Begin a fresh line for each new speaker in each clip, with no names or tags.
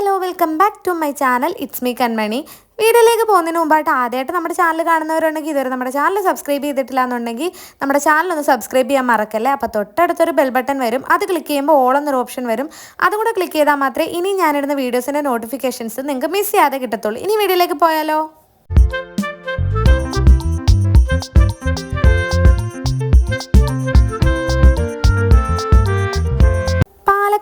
Hello welcome back to my channel. It's me Kanmani. വീഡിയോയിലേക്ക് പോകുന്നതിന് മുമ്പായിട്ട് ആദ്യമായിട്ട് നമ്മുടെ ചാനൽ കാണുന്നവരുണ്ടെങ്കിൽ ഇതുവരെ നമ്മുടെ ചാനൽ സബ്സ്ക്രൈബ് ചെയ്തിട്ടില്ല എന്നുണ്ടെങ്കിൽ നമ്മുടെ ചാനൽ ഒന്ന് സബ്സ്ക്രൈബ് ചെയ്യാൻ മറക്കല്ലേ? അപ്പോൾ തൊട്ടടുത്തൊരു ബെൽ ബട്ടൺ വരും. അത് ക്ലിക്ക് ചെയ്യുമ്പോൾ ഓൾ എന്നൊരു ഓപ്ഷൻ വരും. അതും കൂടെ ക്ലിക്ക് ചെയ്താൽ മാത്രമേ ഇനി ഞാനിടുന്ന വീഡിയോസിന്റെ നോട്ടിഫിക്കേഷൻസ് നിങ്ങൾക്ക് മിസ് ചെയ്യാതെ കിട്ടത്തുള്ളൂ. ഇനി വീഡിയോയിലേക്ക് പോയാലോ?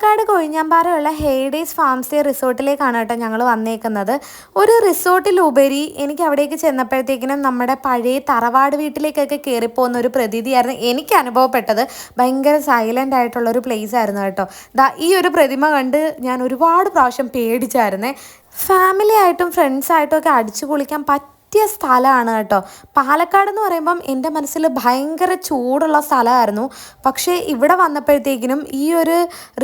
പാലക്കാട് കൊഴിഞ്ഞാമ്പാറയുള്ള ഹെയ്ഡേസ് ഫാം സ്റ്റേ റിസോർട്ടിലേക്കാണ് കേട്ടോ ഞങ്ങൾ വന്നേക്കുന്നത്. ഒരു റിസോർട്ടിലുപരി എനിക്ക് അവിടേക്ക് ചെന്നപ്പോഴത്തേക്കിനും നമ്മുടെ പഴയ തറവാട് വീട്ടിലേക്കൊക്കെ കയറിപ്പോകുന്ന ഒരു പ്രതീതിയായിരുന്നു എനിക്ക് അനുഭവപ്പെട്ടത്. ഭയങ്കര സൈലന്റ് ആയിട്ടുള്ള ഒരു പ്ലേസ് ആയിരുന്നു കേട്ടോ. ദാ ഈ ഒരു പ്രതിമ കണ്ട് ഞാൻ ഒരുപാട് പ്രാവശ്യം പേടിച്ചായിരുന്നേ. ഫാമിലി ആയിട്ടും ഫ്രണ്ട്സായിട്ടും ഒക്കെ അടിച്ചു പൊളിക്കാൻ പറ്റും പറ്റിയ സ്ഥലമാണ് കേട്ടോ. പാലക്കാട് എന്ന് പറയുമ്പം എന്റെ മനസ്സിൽ ഭയങ്കര ചൂടുള്ള സ്ഥലമായിരുന്നു. പക്ഷേ ഇവിടെ വന്നപ്പോഴത്തേക്കിനും ഈ ഒരു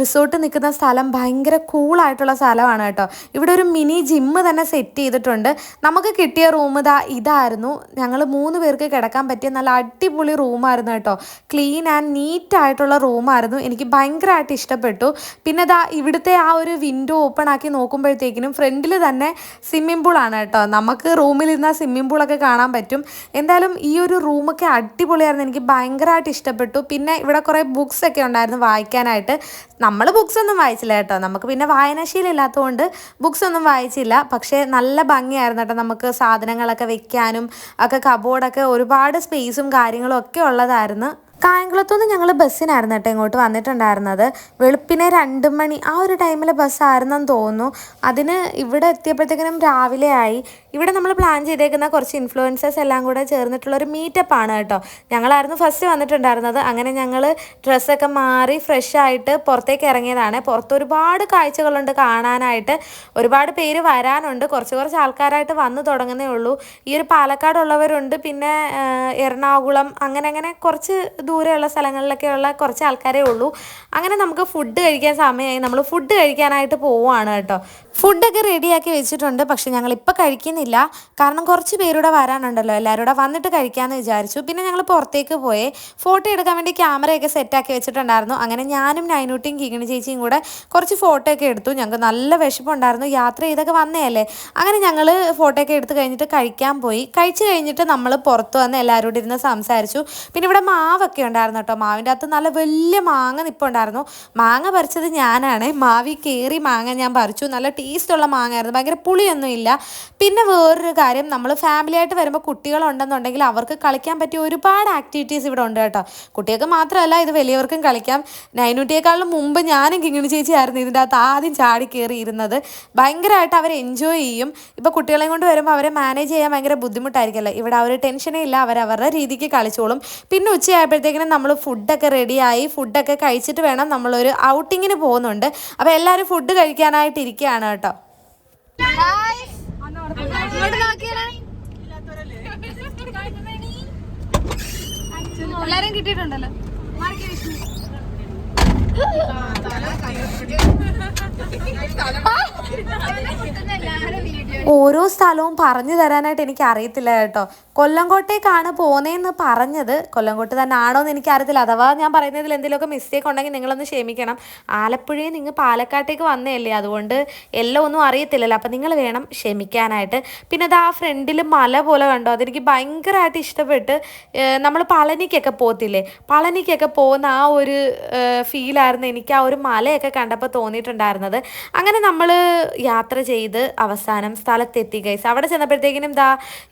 റിസോർട്ട് നിൽക്കുന്ന സ്ഥലം ഭയങ്കര കൂളായിട്ടുള്ള സ്ഥലമാണ് കേട്ടോ. ഇവിടെ ഒരു മിനി ജിമ്മ് തന്നെ സെറ്റ് ചെയ്തിട്ടുണ്ട്. നമുക്ക് കിട്ടിയ റൂം ഇതാ ഇതായിരുന്നു. ഞങ്ങൾ മൂന്ന് പേർക്ക് കിടക്കാൻ പറ്റിയ നല്ല അടിപൊളി റൂമായിരുന്നു കേട്ടോ. ക്ലീൻ ആൻഡ് നീറ്റ് ആയിട്ടുള്ള റൂമായിരുന്നു എനിക്ക് ഭയങ്കരമായിട്ട് ഇഷ്ടപ്പെട്ടു. പിന്നെ ഇതാ ഇവിടുത്തെ ആ ഒരു വിൻഡോ ഓപ്പൺ ആക്കി നോക്കുമ്പോഴത്തേക്കിനും ഫ്രണ്ടിൽ തന്നെ സ്വിമ്മിംഗ് പൂളാണ് കേട്ടോ. നമുക്ക് റൂമിൽ ഇരുന്ന സ്വിമ്മിംഗ് പൂളൊക്കെ കാണാൻ പറ്റും. എന്തായാലും ഈ ഒരു റൂമൊക്കെ അടിപൊളിയായിരുന്നു. എനിക്ക് ഭയങ്കരമായിട്ട് ഇഷ്ടപ്പെട്ടു. പിന്നെ ഇവിടെ കുറേ ബുക്സ് ഒക്കെ ഉണ്ടായിരുന്നു വായിക്കാനായിട്ട്. നമ്മൾ ബുക്സ് ഒന്നും വായിച്ചില്ല കേട്ടോ. നമുക്ക് പിന്നെ വായനാശീലില്ലാത്തതുകൊണ്ട് ബുക്സ് ഒന്നും വായിച്ചില്ല. പക്ഷേ നല്ല ഭംഗിയായിരുന്നു കേട്ടോ. നമുക്ക് സാധനങ്ങളൊക്കെ വെക്കാനും ഒക്കെ കബോർഡൊക്കെ ഒരുപാട് സ്പേസും കാര്യങ്ങളും ഒക്കെ ഉള്ളതായിരുന്നു. കായംകുളത്തുനിന്ന് ഞങ്ങൾ ബസ്സിനായിരുന്നു കേട്ടോ ഇങ്ങോട്ട് വന്നിട്ടുണ്ടായിരുന്നത്. വെളുപ്പിനെ രണ്ട് മണി ആ ഒരു ടൈമിൽ ബസ്സായിരുന്നെന്ന് തോന്നുന്നു. അതിന് ഇവിടെ എത്തിയപ്പോഴത്തേക്കിനും രാവിലെ ആയി. ഇവിടെ നമ്മൾ പ്ലാൻ ചെയ്തേക്കുന്ന കുറച്ച് ഇൻഫ്ലുവൻസേഴ്സ് എല്ലാം കൂടെ ചേർന്നിട്ടുള്ള ഒരു മീറ്റപ്പ് ആണ് കേട്ടോ. ഞങ്ങളായിരുന്നു ഫസ്റ്റ് വന്നിട്ടുണ്ടായിരുന്നത്. അങ്ങനെ ഞങ്ങൾ ഡ്രസ്സൊക്കെ മാറി ഫ്രഷ് ആയിട്ട് പുറത്തേക്ക് ഇറങ്ങിയതാണ്. പുറത്ത് ഒരുപാട് കാഴ്ചകളുണ്ട് കാണാനായിട്ട്. ഒരുപാട് പേര് വരാനുണ്ട്. കുറച്ച് കുറച്ച് ആൾക്കാരായിട്ട് വന്നു തുടങ്ങുന്നേ ഉള്ളൂ. ഈ ഒരു പാലക്കാടുള്ളവരുണ്ട് പിന്നെ എറണാകുളം അങ്ങനെ അങ്ങനെ കുറച്ച് ദൂരെയുള്ള സ്ഥലങ്ങളിലൊക്കെയുള്ള കുറച്ച് ആൾക്കാരേ ഉള്ളൂ. അങ്ങനെ നമുക്ക് ഫുഡ് കഴിക്കാൻ സമയമായി. നമ്മൾ ഫുഡ് കഴിക്കാനായിട്ട് പോവുകയാണ് കേട്ടോ. ഫുഡൊക്കെ റെഡിയാക്കി വെച്ചിട്ടുണ്ട്. പക്ഷെ ഞങ്ങൾ ഇപ്പോൾ കഴിക്കുന്നില്ല. കാരണം കുറച്ച് പേരുടെ വരാനുണ്ടല്ലോ. എല്ലാവരും കൂടെ വന്നിട്ട് കഴിക്കാമെന്ന് വിചാരിച്ചു. പിന്നെ ഞങ്ങൾ പുറത്തേക്ക് പോയി. ഫോട്ടോ എടുക്കാൻ വേണ്ടി ക്യാമറയൊക്കെ സെറ്റാക്കി വെച്ചിട്ടുണ്ടായിരുന്നു. അങ്ങനെ ഞാനും നൈനൂട്ടിയും കിങ്ങിണി ചേച്ചിയും കൂടെ കുറച്ച് ഫോട്ടോ ഒക്കെ എടുത്തു. ഞങ്ങൾക്ക് നല്ല വിശപ്പുണ്ടായിരുന്നു. യാത്ര ചെയ്തൊക്കെ വന്നതല്ലേ. അങ്ങനെ ഞങ്ങൾ ഫോട്ടോ ഒക്കെ എടുത്ത് കഴിഞ്ഞിട്ട് കഴിക്കാൻ പോയി. കഴിച്ച് കഴിഞ്ഞിട്ട് നമ്മൾ പുറത്ത് വന്ന് എല്ലാവരും കൂടി ഇരുന്ന് സംസാരിച്ചു. പിന്നെ ഇവിടെ മാവൊക്കെ ഉണ്ടായിരുന്നു കേട്ടോ. മാവിന്റെ അകത്ത് നല്ല വലിയ മാങ്ങ നിപ്പുണ്ടായിരുന്നു മാങ്ങ പറിച്ചത് ഞാനാണ്. മാവി കയറി മാങ്ങ ഞാൻ പറിച്ചു. നല്ല ടേസ്റ്റുള്ള മാങ്ങയായിരുന്നു. ഭയങ്കര പുളിയൊന്നും ഇല്ല പിന്നെ വേറൊരു കാര്യം. നമ്മൾ ഫാമിലി ആയിട്ട് വരുമ്പോൾ കുട്ടികളുണ്ടെന്നുണ്ടെങ്കിൽ അവർക്ക് കളിക്കാൻ പറ്റിയ ഒരുപാട് ആക്ടിവിറ്റീസ് ഇവിടെ ഉണ്ട് കേട്ടോ. കുട്ടികൾക്ക് മാത്രമല്ല ഇത് വലിയവർക്കും കളിക്കാം. നൈനൂറ്റിയേക്കാളും മുമ്പ് ഞാനും കിങ്ങിണി ചേച്ചിയായിരുന്നു ഇതിന്റെ അകത്ത് ആദ്യം ചാടി കയറി ഇരുന്നത്. ഭയങ്കരമായിട്ട് അവർ എൻജോയ് ചെയ്യും. ഇപ്പോൾ കുട്ടികളെയും കൊണ്ട് വരുമ്പോൾ അവരെ മാനേജ് ചെയ്യാൻ ഭയങ്കര ബുദ്ധിമുട്ടായിരിക്കുമല്ലോ. ഇവിടെ ഒരു ടെൻഷനേ ഇല്ല അവർ അവരുടെ രീതിക്ക് കളിച്ചോളും. പിന്നെ ഉച്ചയായപ്പോഴത്തേക്കിനും നമ്മൾ ഫുഡൊക്കെ റെഡിയായി ഫുഡൊക്കെ കഴിച്ചിട്ട് വേണം നമ്മളൊരു ഔട്ടിങ്ങിന് പോകുന്നുണ്ട്. അപ്പോൾ എല്ലാവരും ഫുഡ് കഴിക്കാനായിട്ട് ഇരിക്കുകയാണ് കേട്ടോ.
എല്ലാരും കിട്ടിയിട്ടുണ്ടല്ലോ.
ഓരോ സ്ഥലവും പറഞ്ഞു തരാനായിട്ട് എനിക്ക് അറിയത്തില്ല കേട്ടോ. കൊല്ലംകോട്ടേക്കാണ് പോകുന്നതെന്ന് പറഞ്ഞത്. കൊല്ലംകോട്ട് തന്നെ ആണോ എന്ന് എനിക്കറിയത്തില്ല. അഥവാ ഞാൻ പറയുന്നതിൽ എന്തെങ്കിലുമൊക്കെ മിസ്റ്റേക്ക് ഉണ്ടെങ്കിൽ നിങ്ങളൊന്ന് ക്ഷമിക്കണം. ആലപ്പുഴയിൽ നിങ്ങൾ പാലക്കാട്ടേക്ക് വന്നതല്ലേ? അതുകൊണ്ട് എല്ലാം ഒന്നും അറിയത്തില്ലല്ലോ. അപ്പം നിങ്ങൾ വേണം ക്ഷമിക്കാനായിട്ട്. പിന്നെ അത് ആ ഫ്രണ്ടിൽ മല പോലെ കണ്ടോ? അതെനിക്ക് ഭയങ്കരമായിട്ട് ഇഷ്ടപ്പെട്ട് നമ്മൾ പളനിക്കൊക്കെ പോകത്തില്ലേ? പളനിക്കൊക്കെ പോകുന്ന ആ ഒരു ഫീലായിരുന്നു എനിക്ക് ആ ഒരു മലയൊക്കെ കണ്ടപ്പോൾ തോന്നിയിട്ടുണ്ടായിരുന്നത്. അങ്ങനെ നമ്മൾ യാത്ര ചെയ്ത് അവസാനം സ്ഥലത്തെത്തി ഗൈസ് അവിടെ ചെന്നപ്പോഴത്തേക്കിനും ദാ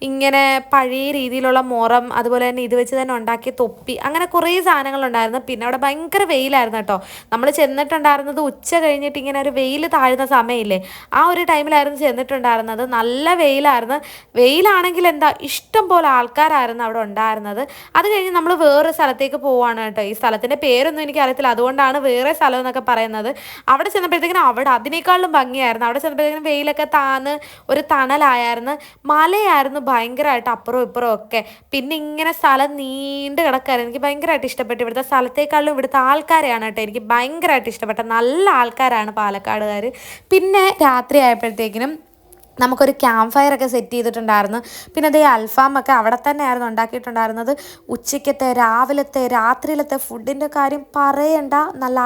ഇങ്ങനെ പഴയ രീതിയിലുള്ള മുറം അതുപോലെ തന്നെ ഇത് വെച്ച് തന്നെ ഉണ്ടാക്കിയ തൊപ്പി അങ്ങനെ കുറേ സാധനങ്ങളുണ്ടായിരുന്നു. പിന്നെ അവിടെ ഭയങ്കര വെയിലായിരുന്നു കേട്ടോ. നമ്മൾ ചെന്നിട്ടുണ്ടായിരുന്നത് ഉച്ച കഴിഞ്ഞിട്ട് ഇങ്ങനെ ഒരു വെയിൽ താഴുന്ന സമയമില്ലേ? ആ ഒരു ടൈമിലായിരുന്നു ചെന്നിട്ടുണ്ടായിരുന്നത്. നല്ല വെയിലായിരുന്നു. വെയിലാണെങ്കിൽ എന്താ ഇഷ്ടം പോലെ ആൾക്കാരായിരുന്നു അവിടെ ഉണ്ടായിരുന്നത്. അത് കഴിഞ്ഞ് നമ്മൾ വേറൊരു സ്ഥലത്തേക്ക് പോവാണ് കേട്ടോ. ഈ സ്ഥലത്തിന്റെ പേരൊന്നും എനിക്ക് അറിയത്തില്ല അതുകൊണ്ടാണ് വേറെ സ്ഥലം എന്നൊക്കെ പറയുന്നത്. അവിടെ ചെന്നപ്പോഴത്തേക്കിനും അവിടെ അതിനേക്കാളും ഭംഗിയായിരുന്നു. അവിടെ ചെന്നപ്പോഴത്തേക്കിനും വെയിലൊക്കെ താന്ന് ഒരു തണലായിരുന്നു. മലയായിരുന്നു ഭയങ്കരമായിട്ട് അപ്പുറവും ഇപ്പുറവും ഒക്കെ. പിന്നെ ഇങ്ങനെ സ്ഥലം നീണ്ട് കിടക്കായിരുന്നു. എനിക്ക് ഭയങ്കരമായിട്ട് ഇഷ്ടപ്പെട്ടു ഇവിടുത്തെ സ്ഥലത്തേക്കാളും ഇവിടുത്തെ ആൾക്കാരെയാണ് കേട്ടോ എനിക്ക് ഭയങ്കരമായിട്ട് ഇഷ്ടപ്പെട്ട നല്ല ആൾക്കാരാണ് പാലക്കാടുകാർ പിന്നെ രാത്രി ആയപ്പോഴത്തേക്കിനും നമുക്കൊരു ക്യാമ്പ് ഫയർ ഒക്കെ സെറ്റ് ചെയ്തിട്ടുണ്ടായിരുന്നു. പിന്നെ അതേ അൽഫാം ഒക്കെ അവിടെ തന്നെയായിരുന്നു ഉണ്ടാക്കിയിട്ടുണ്ടായിരുന്നത്. ഉച്ചയ്ക്കത്തെ രാവിലത്തെ രാത്രിയിലത്തെ ഫുഡിന്റെ കാര്യം പറയണ്ട. നല്ല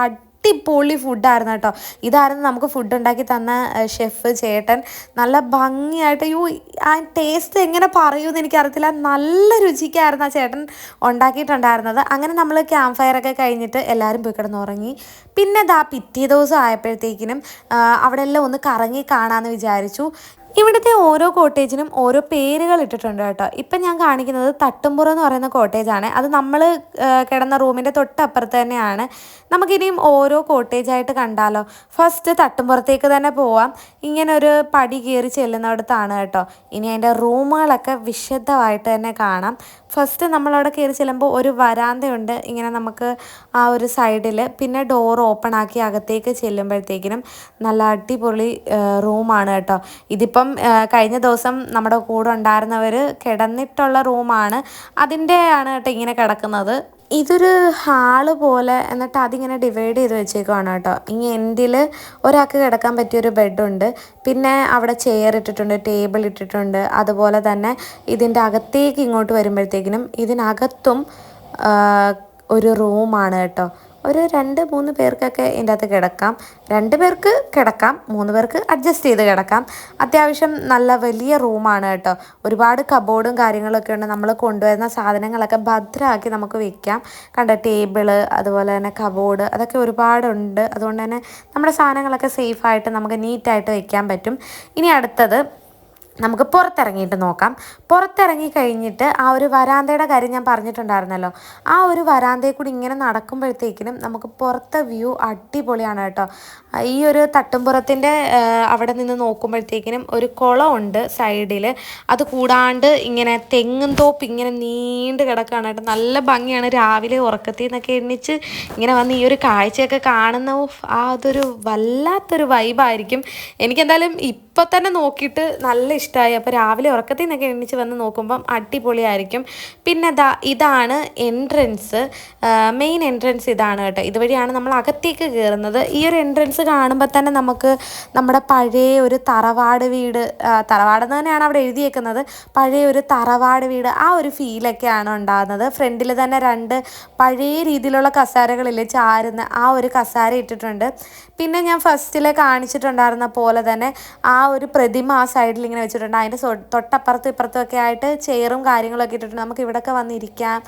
അടിപൊളി ഫുഡായിരുന്നു കേട്ടോ. ഇതായിരുന്നു നമുക്ക് ഫുഡ് ഉണ്ടാക്കി തന്ന ഷെഫ് ചേട്ടൻ. നല്ല ഭംഗിയായിട്ട് യു ആ ടേസ്റ്റ് എങ്ങനെ പറയുമെന്ന് എനിക്കറിയത്തില്ല. നല്ല രുചിക്കായിരുന്നു ആ ചേട്ടൻ ഉണ്ടാക്കിയിട്ടുണ്ടായിരുന്നത്. അങ്ങനെ നമ്മൾ ക്യാമ്പ് ഫയർ ഒക്കെ കഴിഞ്ഞിട്ട് എല്ലാവരും പോയി കിടന്നുറങ്ങി. പിന്നെ ദാ പിറ്റേ ദിവസം ആയപ്പോഴത്തേക്കിനും അവിടെ എല്ലാം ഒന്ന് കറങ്ങി കാണാമെന്ന് വിചാരിച്ചു. ഇവിടുത്തെ ഓരോ കോട്ടേജിനും ഓരോ പേരുകൾ ഇട്ടിട്ടുണ്ട് കേട്ടോ. ഇപ്പം ഞാൻ കാണിക്കുന്നത് തട്ടുംപുറം എന്ന് പറയുന്ന കോട്ടേജാണ്. അത് നമ്മൾ കിടന്ന റൂമിന്റെ തൊട്ടപ്പുറത്ത് തന്നെയാണ്. നമുക്കിനിയും ഓരോ കോട്ടേജായിട്ട് കണ്ടാലോ? ഫസ്റ്റ് തട്ടുംപുറത്തേക്ക് തന്നെ പോവാം. ഇങ്ങനെ ഒരു പടി കയറി ചെല്ലുന്നിടത്താണ് കേട്ടോ. ഇനി അതിന്റെ റൂമുകളൊക്കെ വിശദമായിട്ട് തന്നെ കാണാം. ഫസ്റ്റ് നമ്മളവിടെ കയറി ചെല്ലുമ്പോൾ ഒരു വരാന്തയുണ്ട്. ഇങ്ങനെ നമുക്ക് ആ ഒരു സൈഡിൽ പിന്നെ ഡോർ ഓപ്പൺ ആക്കി അകത്തേക്ക് ചെല്ലുമ്പോഴത്തേക്കിനും നല്ല അടിപൊളി റൂമാണ് കേട്ടോ. ഇതിപ്പം കഴിഞ്ഞ ദിവസം നമ്മുടെ കൂടെ ഉണ്ടായിരുന്നവർ കിടന്നിട്ടുള്ള റൂമാണ് അതിന്റെ ആണ് കേട്ടോ ഇങ്ങനെ കിടക്കുന്നത്. ഇതൊരു ഹാൾ പോലെ എന്നിട്ട് അതിങ്ങനെ ഡിവൈഡ് ചെയ്ത് വെച്ചേക്കുവാണ് കേട്ടോ. ഇനി എൻഡിൽ ഒരാൾക്ക് കിടക്കാൻ പറ്റിയൊരു ബെഡുണ്ട് പിന്നെ അവിടെ ചെയർ ഇട്ടിട്ടുണ്ട് ടേബിൾ ഇട്ടിട്ടുണ്ട്. അതുപോലെ തന്നെ ഇതിന്റെ അകത്തേക്ക് ഇങ്ങോട്ട് വരുമ്പോഴത്തേക്കിനും ഇതിനകത്തും ഒരു റൂമാണ് കേട്ടോ. ഒരു രണ്ട് മൂന്ന് പേർക്കൊക്കെ ഇതിന്റെ അകത്ത് കിടക്കാം. രണ്ട് പേർക്ക് കിടക്കാം മൂന്ന് പേർക്ക് അഡ്ജസ്റ്റ് ചെയ്ത് കിടക്കാം. അത്യാവശ്യം നല്ല വലിയ റൂമാണ് കേട്ടോ. ഒരുപാട് കബോർഡും കാര്യങ്ങളൊക്കെ ഉണ്ട്. നമ്മൾ കൊണ്ടുവരുന്ന സാധനങ്ങളൊക്കെ ഭദ്രമാക്കി നമുക്ക് വെക്കാം. കണ്ട ടേബിൾ അതുപോലെ തന്നെ കബോർഡ് അതൊക്കെ ഒരുപാടുണ്ട്. അതുകൊണ്ട് തന്നെ നമ്മുടെ സാധനങ്ങളൊക്കെ സേഫായിട്ട് നമുക്ക് നീറ്റായിട്ട് വെക്കാൻ പറ്റും. ഇനി അടുത്തത് നമുക്ക് പുറത്തിറങ്ങിയിട്ട് നോക്കാം. പുറത്തിറങ്ങി കഴിഞ്ഞിട്ട് ആ ഒരു വരാന്തയുടെ കാര്യം ഞാൻ പറഞ്ഞിട്ടുണ്ടായിരുന്നല്ലോ. ആ ഒരു വരാന്തയിൽ കൂടി ഇങ്ങനെ നടക്കുമ്പോഴത്തേക്കിനും നമുക്ക് പുറത്തെ വ്യൂ അടിപൊളിയാണ് കേട്ടോ. ഈ ഒരു തട്ടുംപുറത്തിന്റെ അവിടെ നിന്ന് നോക്കുമ്പോഴത്തേക്കിനും ഒരു കുളമുണ്ട് സൈഡിൽ അത് കൂടാണ്ട് ഇങ്ങനെ തെങ്ങും തോപ്പ് ഇങ്ങനെ നീണ്ട് കിടക്കുകയാണ് കേട്ടോ. നല്ല ഭംഗിയാണ് രാവിലെ ഉറക്കത്തിൽ നിന്നൊക്കെ എണ്ണിച്ച് ഇങ്ങനെ വന്ന് ഈ ഒരു കാഴ്ചയൊക്കെ കാണുന്ന അതൊരു വല്ലാത്തൊരു വൈബായിരിക്കും എനിക്കെന്തായാലും ഇപ്പോൾ തന്നെ നോക്കിയിട്ട് നല്ല ഇഷ്ടമായി അപ്പോൾ രാവിലെ ഉറക്കത്തിൽ നിന്നൊക്കെ എണീച്ച് വന്ന് നോക്കുമ്പം അടിപൊളിയായിരിക്കും. പിന്നെ ദാ ഇതാണ് എൻട്രൻസ് മെയിൻ എൻട്രൻസ് ഇതാണ് കേട്ടോ. ഇതുവഴിയാണ് നമ്മൾ അകത്തേക്ക് കയറുന്നത്. ഈ ഒരു എൻട്രൻസ് കാണുമ്പോൾ തന്നെ നമുക്ക് നമ്മുടെ പഴയ ഒരു തറവാട് വീട് തറവാടെന്ന് തന്നെയാണ് അവിടെ എഴുതിയേക്കുന്നത്. പഴയ ഒരു തറവാട് വീട് ആ ഒരു ഫീലൊക്കെയാണ് ഉണ്ടാകുന്നത്. ഫ്രണ്ടിൽ തന്നെ രണ്ട് പഴയ രീതിയിലുള്ള കസാരകളില്ലേ ചാരുന്ന ആ ഒരു കസാര ഇട്ടിട്ടുണ്ട്. പിന്നെ ഞാൻ ഫസ്റ്റിൽ കാണിച്ചിട്ടുണ്ടായിരുന്ന പോലെ തന്നെ ആ ഒരു പ്രതിമ ആ സൈഡിൽ ഇങ്ങനെ വെച്ചിട്ടുണ്ട് അതിന്റെ തൊട്ടപ്പുറത്തും ഇപ്പുറത്തും ഒക്കെ ആയിട്ട് ചെയറും കാര്യങ്ങളൊക്കെ ഇട്ടിട്ടുണ്ട്. നമുക്ക് ഇവിടെയൊക്കെ വന്നിരിക്കാം.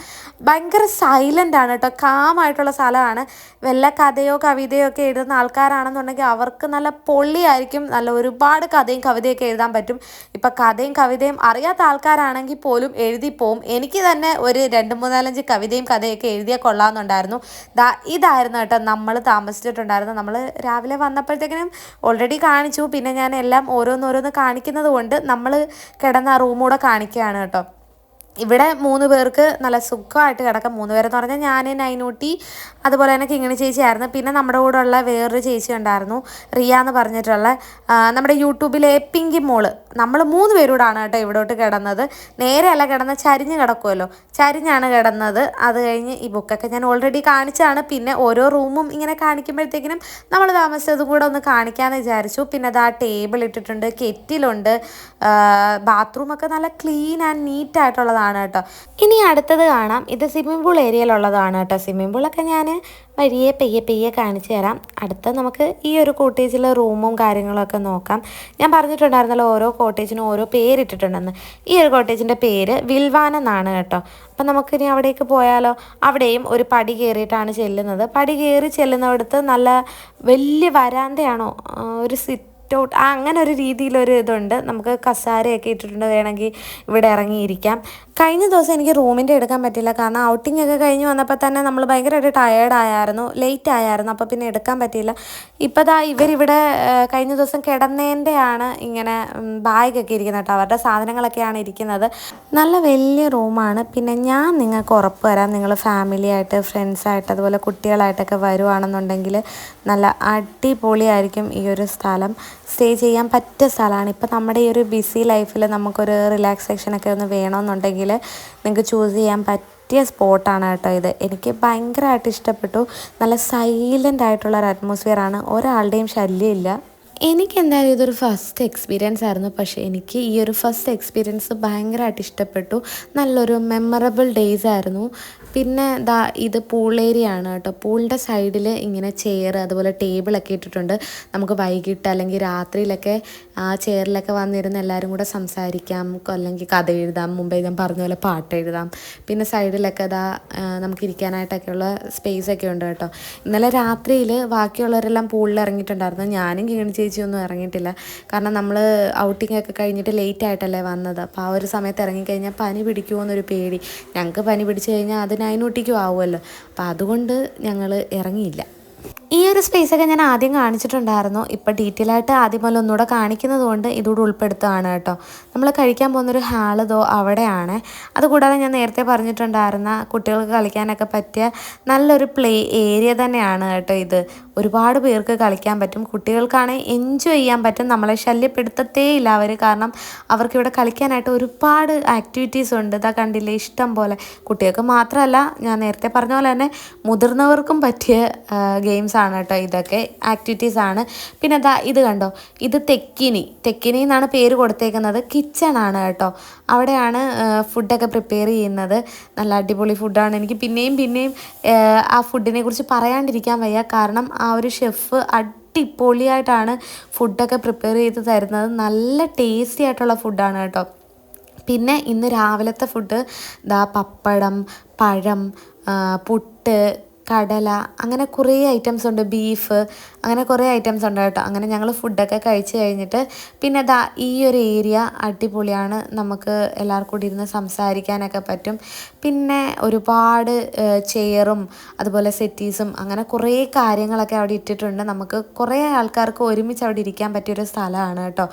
ഭയങ്കര സൈലന്റ് ആണ് കേട്ടോ. കാമായിട്ടുള്ള സ്ഥലമാണ്. വല്ല കഥയോ കവിതയോ ഒക്കെ എഴുതുന്ന ആൾക്കാരാണെന്നുണ്ടെങ്കിൽ അവർക്ക് നല്ല പൊള്ളിയായിരിക്കും. നല്ല ഒരുപാട് കഥയും കവിതയൊക്കെ എഴുതാൻ പറ്റും. ഇപ്പം കഥയും കവിതയും അറിയാത്ത ആൾക്കാരാണെങ്കിൽ പോലും എഴുതി പോവും. എനിക്ക് തന്നെ ഒരു രണ്ട് മൂന്നാലഞ്ച് കവിതയും കഥയൊക്കെ എഴുതിയാൽ കൊള്ളാമെന്നുണ്ടായിരുന്നു. ദാ ഇതായിരുന്നു കേട്ടോ. നമ്മൾ താമസിച്ചിട്ടുണ്ടായിരുന്നു നമ്മൾ രാവിലെ വന്നപ്പോഴത്തേക്കിനും ഓൾറെഡി കാണിച്ചു. പിന്നെ ഞാൻ എല്ലാം ഓരോന്നോരോന്ന് കാണിക്കുന്നത് കൊണ്ട് നമ്മൾ കിടന്ന ആ റൂം കൂടെ കാണിക്കുകയാണ് കേട്ടോ. ഇവിടെ മൂന്ന് പേർക്ക് നല്ല സുഖമായിട്ട് കിടക്കാം. മൂന്ന് പേരെന്ന് പറഞ്ഞാൽ ഞാൻ നൈനൂട്ടി അതുപോലെ തന്നെ കിങ്ങിണി ചേച്ചിയായിരുന്നു പിന്നെ നമ്മുടെ കൂടെ ഉള്ള വേറൊരു ചേച്ചി ഉണ്ടായിരുന്നു റിയ എന്ന് പറഞ്ഞിട്ടുള്ള നമ്മുടെ യൂട്യൂബിലെ പിങ്കി മോൾ. നമ്മൾ മൂന്ന് പേരൂടാണ് കേട്ടോ ഇവിടോട്ട് കിടന്നത്. നേരെയല്ല കിടന്ന ചരിഞ്ഞ് കിടക്കുമല്ലോ ചരിഞ്ഞാണ് കിടന്നത്. അത് കഴിഞ്ഞ് ഈ ബുക്കൊക്കെ ഞാൻ ഓൾറെഡി കാണിച്ചാണ് പിന്നെ ഓരോ റൂമും ഇങ്ങനെ കാണിക്കുമ്പോഴത്തേക്കിനും നമ്മൾ താമസിച്ചതും കൂടെ ഒന്ന് കാണിക്കാമെന്ന് വിചാരിച്ചു. പിന്നെ അത് ആ ടേബിൾ ഇട്ടിട്ടുണ്ട് കെറ്റിലുണ്ട് ബാത്റൂമൊക്കെ നല്ല ക്ലീൻ ആൻഡ് നീറ്റ് ആയിട്ടുള്ളതാണ് കേട്ടോ. ഇനി അടുത്തത് കാണാം. ഇത് സ്വിമ്മിംഗ് പൂൾ ഏരിയയിലുള്ളതാണ് കേട്ടോ. സ്വിമ്മിംഗ് പൂളൊക്കെ ഞാൻ വഴിയെ പെയ്യെ പെയ്യെ കാണിച്ചു തരാം. അടുത്ത നമുക്ക് ഈ ഒരു കോട്ടേജിലെ റൂമും കാര്യങ്ങളൊക്കെ നോക്കാം. ഞാൻ പറഞ്ഞിട്ടുണ്ടായിരുന്നല്ലോ ഓരോ കോട്ടേജിനും ഓരോ പേരിട്ടിട്ടുണ്ടെന്ന്. ഈ ഒരു കോട്ടേജിന്റെ പേര് വിൽവാനെന്നാണ് കേട്ടോ. അപ്പം നമുക്കിനി അവിടേക്ക് പോയാലോ? അവിടെയും ഒരു പടി കയറിയിട്ടാണ് ചെല്ലുന്നത്. പടി കയറി ചെല്ലുന്നിടത്ത് നല്ല വലിയ വരാന്തയാണോ? ഒരു സിറ്റ് ഔട്ട് ആ അങ്ങനെ ഒരു രീതിയിലൊരു ഇതുണ്ട്. നമുക്ക് കസാരയൊക്കെ ഇട്ടിട്ടുണ്ട്. വേണമെങ്കിൽ ഇവിടെ ഇറങ്ങിയിരിക്കാം. കഴിഞ്ഞ ദിവസം എനിക്ക് റൂമിന്റെ എടുക്കാൻ പറ്റില്ല കാരണം ഔട്ടിംഗ് ഒക്കെ കഴിഞ്ഞ് വന്നപ്പോൾ തന്നെ നമ്മൾ ഭയങ്കരമായിട്ട് ടയേർഡ് ആയായിരുന്നു ലേറ്റ് ആയായിരുന്നു അപ്പോൾ പിന്നെ എടുക്കാൻ പറ്റിയില്ല. ഇപ്പോൾ ദാ ഇവരിവിടെ കഴിഞ്ഞ ദിവസം കിടന്നതിന്റെ ആണ് ഇങ്ങനെ ബാഗൊക്കെ ഇരിക്കുന്നത് കേട്ടോ. അവരുടെ സാധനങ്ങളൊക്കെയാണ് ഇരിക്കുന്നത്. നല്ല വലിയ റൂമാണ്. പിന്നെ ഞാൻ നിങ്ങൾക്ക് ഉറപ്പ് തരാം. നിങ്ങൾ ഫാമിലിയായിട്ട് ഫ്രണ്ട്സായിട്ട് അതുപോലെ കുട്ടികളായിട്ടൊക്കെ വരുവാണെന്നുണ്ടെങ്കിൽ നല്ല അടിപൊളിയായിരിക്കും ഈ ഒരു സ്ഥലം. സ്റ്റേ ചെയ്യാൻ പറ്റിയ സ്ഥലമാണ്. ഇപ്പം നമ്മുടെ ഈ ഒരു ബിസി ലൈഫിൽ നമുക്കൊരു റിലാക്സേഷനൊക്കെ ഒന്ന് വേണമെന്നുണ്ടെങ്കിൽ നിങ്ങൾക്ക് ചൂസ് ചെയ്യാൻ പറ്റിയ സ്പോട്ടാണ് കേട്ടോ ഇത്. എനിക്ക് ഭയങ്കരമായിട്ട് ഇഷ്ടപ്പെട്ടു. നല്ല സൈലന്റ് ആയിട്ടുള്ള ഒരു അറ്റ്മോസ്ഫിയർ ആണ്. ഒരാളുടെയും ശല്യമില്ല. എനിക്ക് എന്തായാലും ഇതൊരു ഫസ്റ്റ് എക്സ്പീരിയൻസ് ആയിരുന്നു. പക്ഷേ എനിക്ക് ഈ ഒരു ഫസ്റ്റ് എക്സ്പീരിയൻസ് ഭയങ്കരമായിട്ട് ഇഷ്ടപ്പെട്ടു. നല്ലൊരു മെമ്മറബിൾ ഡേയ്സ് ആയിരുന്നു. പിന്നെ ദാ ഇത് ആണ് കേട്ടോ. പൂളിന്റെ സൈഡിൽ ഇങ്ങനെ ചെയർ അതുപോലെ ടേബിളൊക്കെ ഇട്ടിട്ടുണ്ട്. നമുക്ക് വൈകിട്ട് അല്ലെങ്കിൽ രാത്രിയിലൊക്കെ ആ ചെയറിലൊക്കെ വന്നിരുന്ന് എല്ലാവരും കൂടെ സംസാരിക്കാം. അല്ലെങ്കിൽ കഥ എഴുതാം. മുമ്പേ ഞാൻ പറഞ്ഞ പോലെ പാട്ട് എഴുതാം. പിന്നെ സൈഡിലൊക്കെ ഇതാ നമുക്ക് ഇരിക്കാനായിട്ടൊക്കെയുള്ള സ്പേസ് ഒക്കെ ഉണ്ട് കേട്ടോ. ഇന്നലെ രാത്രിയിൽ ബാക്കിയുള്ളവരെല്ലാം പൂളിൽ ഇറങ്ങിയിട്ടുണ്ടായിരുന്നു. ഞാനും കിണി ചേച്ചിയൊന്നും ഇറങ്ങിയിട്ടില്ല. കാരണം നമ്മൾ ഔട്ടിംഗ് ഒക്കെ കഴിഞ്ഞിട്ട് ലേറ്റ് ആയിട്ടല്ലേ വന്നത്. അപ്പോൾ ആ ഒരു സമയത്ത് ഇറങ്ങിക്കഴിഞ്ഞാൽ പനി പിടിക്കുമോ എന്നൊരു പേടി. ഞങ്ങൾക്ക് പനി പിടിച്ചു കഴിഞ്ഞാൽ അത് നൈനൂട്ടിക്കും ആവുമല്ലോ. അപ്പോൾ അതുകൊണ്ട് ഞങ്ങൾ ഇറങ്ങിയില്ല. ഈ ഒരു സ്പേസ് ഒക്കെ ഞാൻ ആദ്യം കാണിച്ചിട്ടുണ്ടായിരുന്നു. ഇപ്പം ഡീറ്റെയിൽ ആയിട്ട് ആദ്യം പോലെ ഒന്നുകൂടെ കാണിക്കുന്നത് കൊണ്ട് ഇതുകൂടെ ഉൾപ്പെടുത്തുകയാണ് കേട്ടോ. നമ്മൾ കഴിക്കാൻ പോകുന്നൊരു ഹാൾ അവിടെയാണ്. അതുകൂടാതെ ഞാൻ നേരത്തെ പറഞ്ഞിട്ടുണ്ടായിരുന്ന കുട്ടികൾക്ക് കളിക്കാനൊക്കെ പറ്റിയ നല്ലൊരു പ്ലേ ഏരിയ തന്നെയാണ് കേട്ടോ ഇത്. ഒരുപാട് പേർക്ക് കളിക്കാൻ പറ്റും. കുട്ടികൾക്കാണെങ്കിൽ എൻജോയ് ചെയ്യാൻ പറ്റും. നമ്മളെ ശല്യപ്പെടുത്തത്തേ ഇല്ല അവർ കാരണം അവർക്കിവിടെ കളിക്കാനായിട്ട് ഒരുപാട് ആക്ടിവിറ്റീസ് ഉണ്ട്. ഇതാ കണ്ടില്ലേ? ഇഷ്ടം പോലെ. കുട്ടികൾക്ക് മാത്രമല്ല ഞാൻ നേരത്തെ പറഞ്ഞ പോലെ തന്നെ മുതിർന്നവർക്കും പറ്റിയ ഗെയിംസാണ് കേട്ടോ ഇതൊക്കെ. ആക്ടിവിറ്റീസാണ്. പിന്നെ ഇതാ ഇത് കണ്ടോ? ഇത് തെക്കിനി. തെക്കിനി എന്നാണ് പേര് കൊടുത്തേക്കുന്നത്. കിച്ചൺ ആണ് കേട്ടോ. അവിടെയാണ് ഫുഡൊക്കെ പ്രിപ്പയർ ചെയ്യുന്നത്. നല്ല അടിപൊളി ഫുഡാണ് എനിക്ക് പിന്നെയും പിന്നെയും ആ, ഫുഡിനെ കുറിച്ച് പറയാണ്ടിരിക്കാൻ വയ്യ. കാരണം ആ ഒരു ഷെഫ് അടിപൊളിയായിട്ടാണ് ഫുഡൊക്കെ പ്രിപ്പയർ ചെയ്ത് തരുന്നത്. നല്ല ടേസ്റ്റി ആയിട്ടുള്ള ഫുഡാണ് കേട്ടോ. പിന്നെ ഇന്ന് രാവിലത്തെ ഫുഡ് ദാ പപ്പടം പഴം പുട്ട് കടല അങ്ങനെ കുറേ ഐറ്റംസ് ഉണ്ട് ബീഫ് അങ്ങനെ കുറേ ഐറ്റംസ് ഉണ്ട് കേട്ടോ. അങ്ങനെ ഞങ്ങൾ ഫുഡൊക്കെ കഴിച്ച് കഴിഞ്ഞിട്ട് പിന്നെ ദാ ഈ ഒരു ഏരിയ അടിപൊളിയാണ് നമുക്ക് എല്ലാവർക്കും കൂടി ഇരുന്ന് സംസാരിക്കാനൊക്കെ പറ്റും. പിന്നെ ഒരുപാട് ചെയറും അതുപോലെ സെറ്റീസും അങ്ങനെ കുറേ കാര്യങ്ങളൊക്കെ അവിടെ ഇട്ടിട്ടുണ്ട്. നമുക്ക് കുറേ ആൾക്കാർക്ക് ഒരുമിച്ച് അവിടെ ഇരിക്കാൻ പറ്റിയൊരു സ്ഥലമാണ് കേട്ടോ.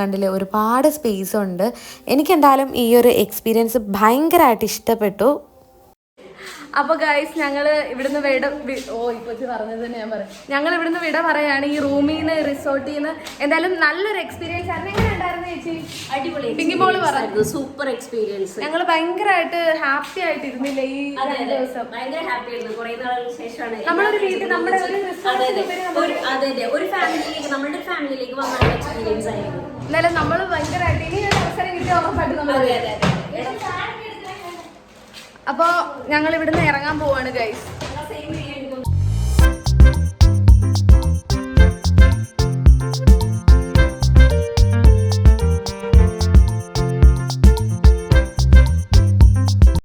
കണ്ടില്ലേ ഒരുപാട് സ്പേസ് ഉണ്ട്. എനിക്കെന്തായാലും ഈ ഒരു എക്സ്പീരിയൻസ് ഭയങ്കരമായിട്ട് ഇഷ്ടപ്പെട്ടു.
അപ്പൊ ഗൈസ് ഞങ്ങൾ ഇവിടുന്ന് വിട ഓ ഇപ്പൊ പറഞ്ഞത് തന്നെ ഞാൻ പറയാം. ഞങ്ങൾ ഇവിടുന്ന് വിട പറയാണ് ഈ റൂമിൽ നിന്ന് റിസോർട്ടിൽ നിന്ന് എന്തായാലും നല്ലൊരു എക്സ്പീരിയൻസ് ആയിരുന്നു. എങ്ങനെ ഉണ്ടായിരുന്നു ചേച്ചി?
അടിപൊളി
പിങ്കി ബോൾ പറഞ്ഞു?
സൂപ്പർ എക്സ്പീരിയൻസ്
ഞങ്ങൾ ഭയങ്കരമായിട്ട് ഹാപ്പി ആയിട്ടിരുന്നില്ലേ ഈ രണ്ട് ദിവസം?
ഭയങ്കര ഹാപ്പി ആയിരുന്നു. കുറെ നാളുകൾക്ക് ശേഷമാണ്
നമ്മളൊരു വീട്ടിൽ നമ്മുടെ ഒരു
ഒരു ഫാമിലിയിലേക്ക് നമ്മുടെ ഫാമിലിയിലേക്ക് വന്ന എക്സ്പീരിയൻസ് ആയിരുന്നു.
എന്നാലും നമ്മൾ ഭയങ്കരമായിട്ട് ഇനി ഒരു അവസരം കിട്ടിയ ഉറപ്പായിട്ട് നമ്മൾ അപ്പോൾ ഞങ്ങൾ ഇവിടുന്ന് ഇറങ്ങാൻ പോവാണ് ഗൈസ്